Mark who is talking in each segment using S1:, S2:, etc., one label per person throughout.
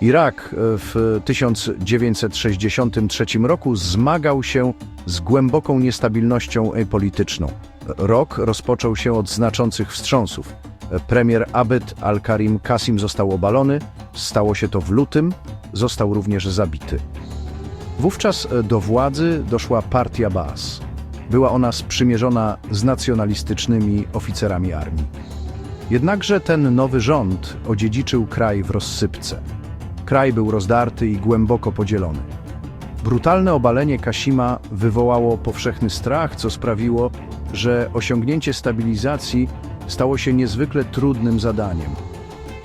S1: Irak e, w 1963 roku zmagał się z głęboką niestabilnością polityczną. Rok rozpoczął się od znaczących wstrząsów. Premier Abed al-Karim Qasim został obalony, stało się to w lutym, został również zabity. Wówczas e, do władzy doszła partia Baas. Była ona sprzymierzona z nacjonalistycznymi oficerami armii. Jednakże ten nowy rząd odziedziczył kraj w rozsypce. Kraj był rozdarty i głęboko podzielony. Brutalne obalenie Kasima wywołało powszechny strach, co sprawiło, że osiągnięcie stabilizacji stało się niezwykle trudnym zadaniem.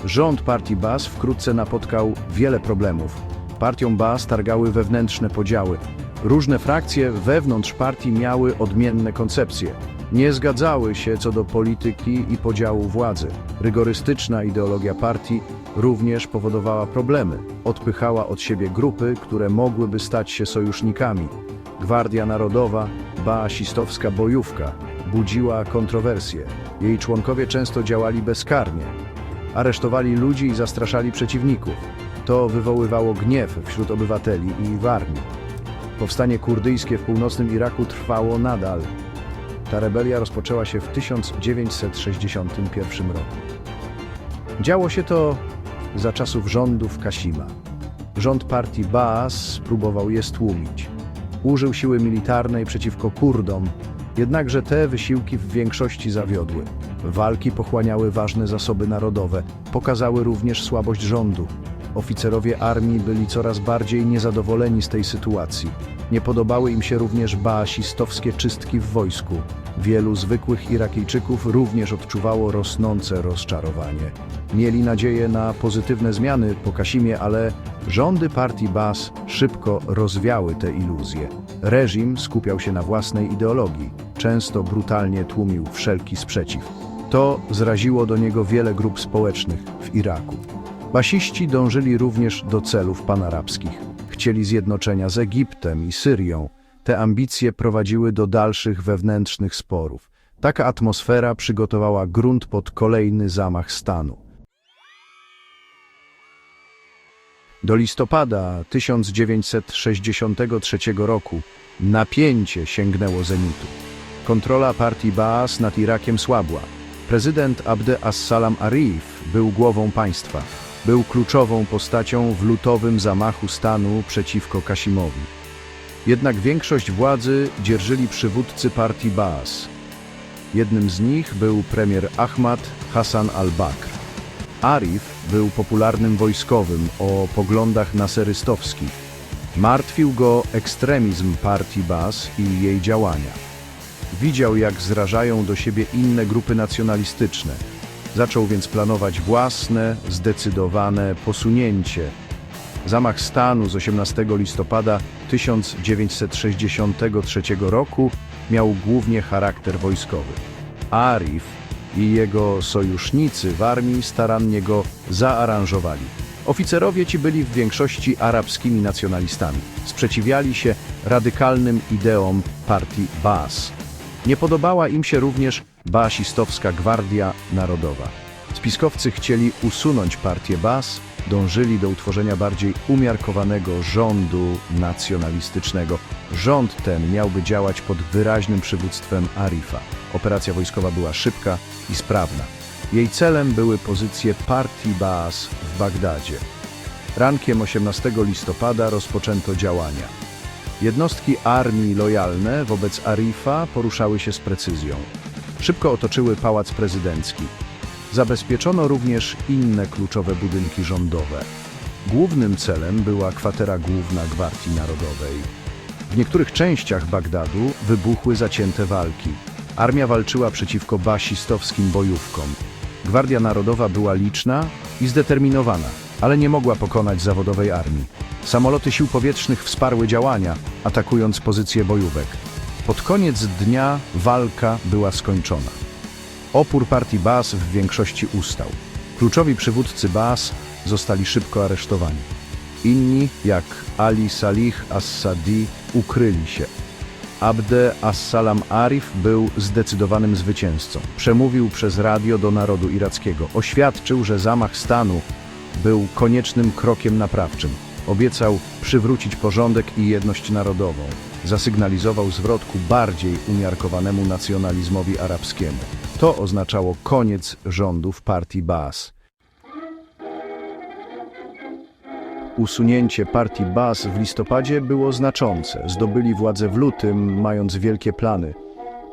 S1: Rząd partii Bas wkrótce napotkał wiele problemów. Partią Bas targały wewnętrzne podziały. Różne frakcje wewnątrz partii miały odmienne koncepcje. Nie zgadzały się co do polityki i podziału władzy. Rygorystyczna ideologia partii również powodowała problemy. Odpychała od siebie grupy, które mogłyby stać się sojusznikami. Gwardia Narodowa, baasistowska bojówka, budziła kontrowersje. Jej członkowie często działali bezkarnie. Aresztowali ludzi i zastraszali przeciwników. To wywoływało gniew wśród obywateli i w armii. Powstanie kurdyjskie w północnym Iraku trwało nadal. Ta rebelia rozpoczęła się w 1961 roku. Działo się to za czasów rządów Kasima. Rząd partii Baas próbował je stłumić. Użył siły militarnej przeciwko Kurdom, jednakże te wysiłki w większości zawiodły. Walki pochłaniały ważne zasoby narodowe, pokazały również słabość rządu. Oficerowie armii byli coraz bardziej niezadowoleni z tej sytuacji. Nie podobały im się również baasistowskie czystki w wojsku. Wielu zwykłych Irakijczyków również odczuwało rosnące rozczarowanie. Mieli nadzieję na pozytywne zmiany po Kasimie, ale rządy partii Bas szybko rozwiały te iluzje. Reżim skupiał się na własnej ideologii, często brutalnie tłumił wszelki sprzeciw. To zraziło do niego wiele grup społecznych w Iraku. Basiści dążyli również do celów panarabskich. Chcieli zjednoczenia z Egiptem i Syrią. Te ambicje prowadziły do dalszych wewnętrznych sporów. Taka atmosfera przygotowała grunt pod kolejny zamach stanu. Do listopada 1963 roku napięcie sięgnęło zenitu. Kontrola partii Baas nad Irakiem słabła. Prezydent Abde As-Salam Arif był głową państwa. Był kluczową postacią w lutowym zamachu stanu przeciwko Kasimowi. Jednak większość władzy dzierżyli przywódcy partii Baas. Jednym z nich był premier Ahmad Hassan al-Bakr. Arif był popularnym wojskowym o poglądach naserystowskich. Martwił go ekstremizm partii Bas i jej działania. Widział, jak zrażają do siebie inne grupy nacjonalistyczne. Zaczął więc planować własne, zdecydowane posunięcie. Zamach stanu z 18 listopada 1963 roku miał głównie charakter wojskowy. Arif i jego sojusznicy w armii starannie go zaaranżowali. Oficerowie ci byli w większości arabskimi nacjonalistami. Sprzeciwiali się radykalnym ideom partii Baas. Nie podobała im się również baasistowska Gwardia Narodowa. Spiskowcy chcieli usunąć partię Baas, dążyli do utworzenia bardziej umiarkowanego rządu nacjonalistycznego. Rząd ten miałby działać pod wyraźnym przywództwem Arifa. Operacja wojskowa była szybka i sprawna. Jej celem były pozycje partii Baas w Bagdadzie. Rankiem 18 listopada rozpoczęto działania. Jednostki armii lojalne wobec Arifa poruszały się z precyzją. Szybko otoczyły pałac prezydencki. Zabezpieczono również inne kluczowe budynki rządowe. Głównym celem była kwatera główna Gwardii Narodowej. W niektórych częściach Bagdadu wybuchły zacięte walki. Armia walczyła przeciwko basistowskim bojówkom. Gwardia Narodowa była liczna i zdeterminowana, ale nie mogła pokonać zawodowej armii. Samoloty sił powietrznych wsparły działania, atakując pozycje bojówek. Pod koniec dnia walka była skończona. Opór partii Baas w większości ustał. Kluczowi przywódcy Baas zostali szybko aresztowani. Inni, jak Ali Salih as-Sadi, ukryli się. Abde as-Salam Arif był zdecydowanym zwycięzcą. Przemówił przez radio do narodu irackiego. Oświadczył, że zamach stanu był koniecznym krokiem naprawczym. Obiecał przywrócić porządek i jedność narodową. Zasygnalizował zwrot ku bardziej umiarkowanemu nacjonalizmowi arabskiemu. To oznaczało koniec rządów partii Baas. Usunięcie partii Baas w listopadzie było znaczące. Zdobyli władzę w lutym, mając wielkie plany,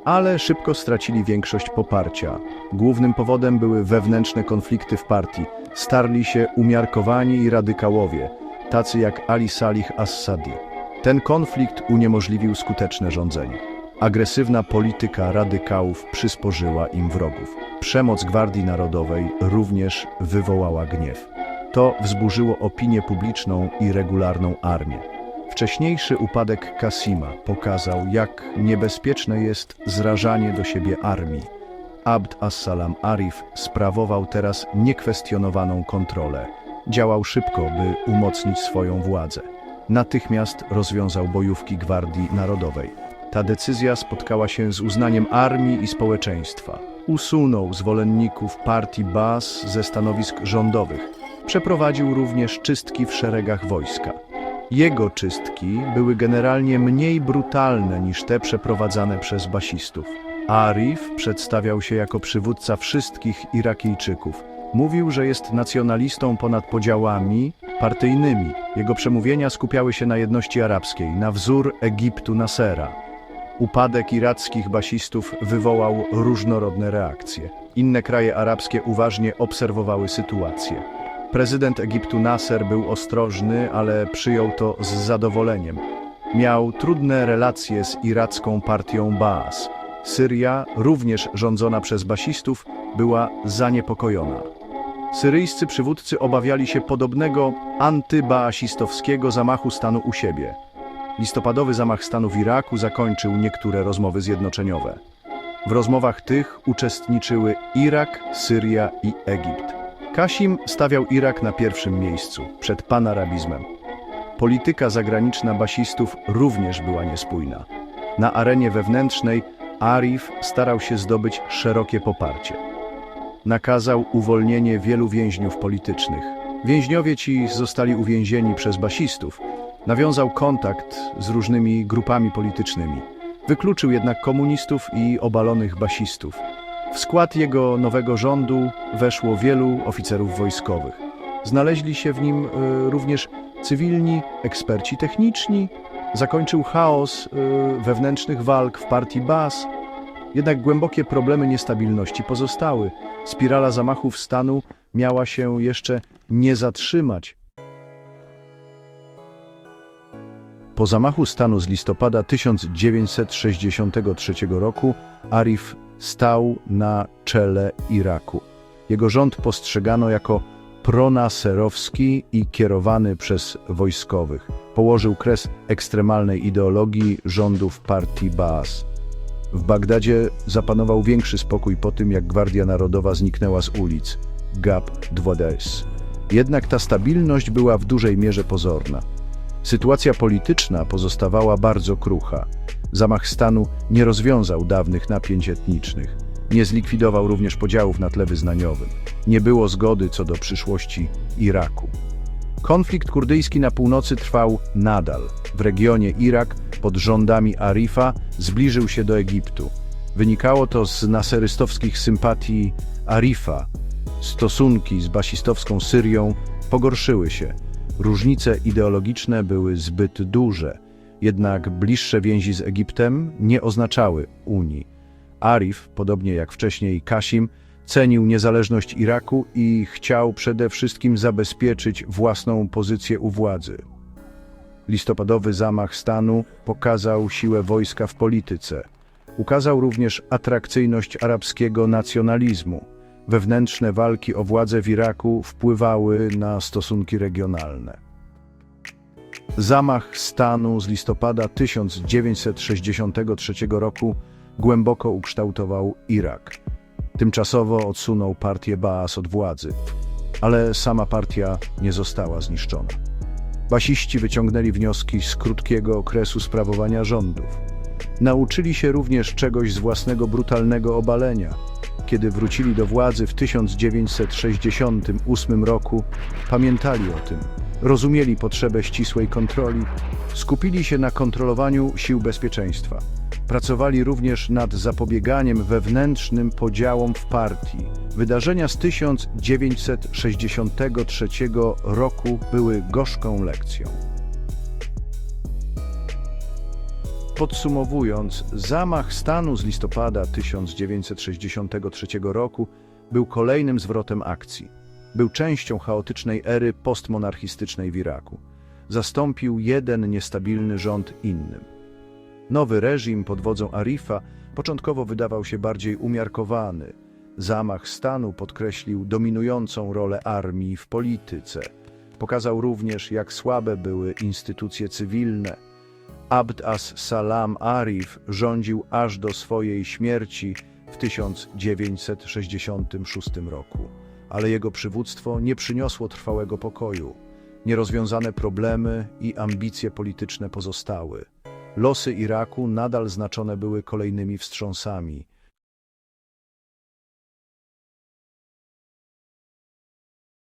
S1: ale szybko stracili większość poparcia. Głównym powodem były wewnętrzne konflikty w partii. Starli się umiarkowani i radykałowie, tacy jak Ali Salih as-Sadi. Ten konflikt uniemożliwił skuteczne rządzenie. Agresywna polityka radykałów przysporzyła im wrogów. Przemoc Gwardii Narodowej również wywołała gniew. To wzburzyło opinię publiczną i regularną armię. Wcześniejszy upadek Kasima pokazał, jak niebezpieczne jest zrażanie do siebie armii. Abd as-Salam Arif sprawował teraz niekwestionowaną kontrolę. Działał szybko, by umocnić swoją władzę. Natychmiast rozwiązał bojówki Gwardii Narodowej. Ta decyzja spotkała się z uznaniem armii i społeczeństwa. Usunął zwolenników partii Baas ze stanowisk rządowych. Przeprowadził również czystki w szeregach wojska. Jego czystki były generalnie mniej brutalne niż te przeprowadzane przez basistów. Arif przedstawiał się jako przywódca wszystkich Irakijczyków. Mówił, że jest nacjonalistą ponad podziałami partyjnymi. Jego przemówienia skupiały się na jedności arabskiej, na wzór Egiptu Nasera. Upadek irackich basistów wywołał różnorodne reakcje. Inne kraje arabskie uważnie obserwowały sytuację. Prezydent Egiptu Nasser był ostrożny, ale przyjął to z zadowoleniem. Miał trudne relacje z iracką partią Baas. Syria, również rządzona przez basistów, była zaniepokojona. Syryjscy przywódcy obawiali się podobnego antybaasistowskiego zamachu stanu u siebie. Listopadowy zamach stanu w Iraku zakończył niektóre rozmowy zjednoczeniowe. W rozmowach tych uczestniczyły Irak, Syria i Egipt. Kasim stawiał Irak na pierwszym miejscu, przed panarabizmem. Polityka zagraniczna basistów również była niespójna. Na arenie wewnętrznej Arif starał się zdobyć szerokie poparcie. Nakazał uwolnienie wielu więźniów politycznych. Więźniowie ci zostali uwięzieni przez basistów. Nawiązał kontakt z różnymi grupami politycznymi. Wykluczył jednak komunistów i obalonych basistów. W skład jego nowego rządu weszło wielu oficerów wojskowych. Znaleźli się w nim y, również cywilni, eksperci techniczni. Zakończył chaos y, wewnętrznych walk w partii Bas. Jednak głębokie problemy niestabilności pozostały. Spirala zamachów stanu miała się jeszcze nie zatrzymać. Po zamachu stanu z listopada 1963 roku Arif stał na czele Iraku. Jego rząd postrzegano jako pronaserowski i kierowany przez wojskowych. Położył kres ekstremalnej ideologii rządów partii Baas. W Bagdadzie zapanował większy spokój po tym, jak Gwardia Narodowa zniknęła z ulic Gab Dwades. Jednak ta stabilność była w dużej mierze pozorna. Sytuacja polityczna pozostawała bardzo krucha. Zamach stanu nie rozwiązał dawnych napięć etnicznych. Nie zlikwidował również podziałów na tle wyznaniowym. Nie było zgody co do przyszłości Iraku. Konflikt kurdyjski na północy trwał nadal. W regionie Irak pod rządami Arifa zbliżył się do Egiptu. Wynikało to z naserystowskich sympatii Arifa. Stosunki z basistowską Syrią pogorszyły się. Różnice ideologiczne były zbyt duże, jednak bliższe więzi z Egiptem nie oznaczały Unii. Arif, podobnie jak wcześniej Kasim, cenił niezależność Iraku i chciał przede wszystkim zabezpieczyć własną pozycję u władzy. Listopadowy zamach stanu pokazał siłę wojska w polityce. Ukazał również atrakcyjność arabskiego nacjonalizmu. Wewnętrzne walki o władzę w Iraku wpływały na stosunki regionalne. Zamach stanu z listopada 1963 roku głęboko ukształtował Irak. Tymczasowo odsunął partię Baas od władzy, ale sama partia nie została zniszczona. Basiści wyciągnęli wnioski z krótkiego okresu sprawowania rządów. Nauczyli się również czegoś z własnego brutalnego obalenia. Kiedy wrócili do władzy w 1968 roku, pamiętali o tym, rozumieli potrzebę ścisłej kontroli, skupili się na kontrolowaniu sił bezpieczeństwa. Pracowali również nad zapobieganiem wewnętrznym podziałom w partii. Wydarzenia z 1963 roku były gorzką lekcją. Podsumowując, zamach stanu z listopada 1963 roku był kolejnym zwrotem akcji. Był częścią chaotycznej ery postmonarchistycznej w Iraku. Zastąpił jeden niestabilny rząd innym. Nowy reżim pod wodzą Arifa początkowo wydawał się bardziej umiarkowany. Zamach stanu podkreślił dominującą rolę armii w polityce. Pokazał również, jak słabe były instytucje cywilne. Abd as-Salam Arif rządził aż do swojej śmierci w 1966 roku, ale jego przywództwo nie przyniosło trwałego pokoju. Nierozwiązane problemy i ambicje polityczne pozostały. Losy Iraku nadal znaczone były kolejnymi wstrząsami.